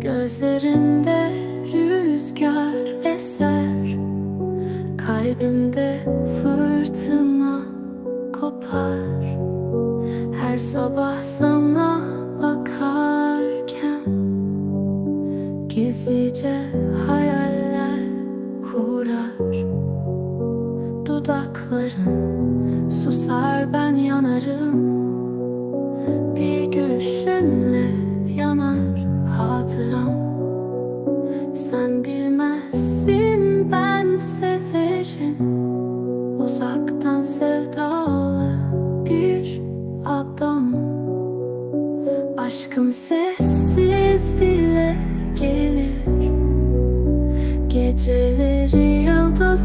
Gözlerinde rüzgar eser Kalbimde fırtına kopar. Her sabah sana bakarken Gizlice hayaller kurar. Dudakların susar ben yanarım. Sen bilmezsin ben severim. Uzaktan sevdalı bir adam. Aşkım sessiz dile gelir. Geceleri yıldızlar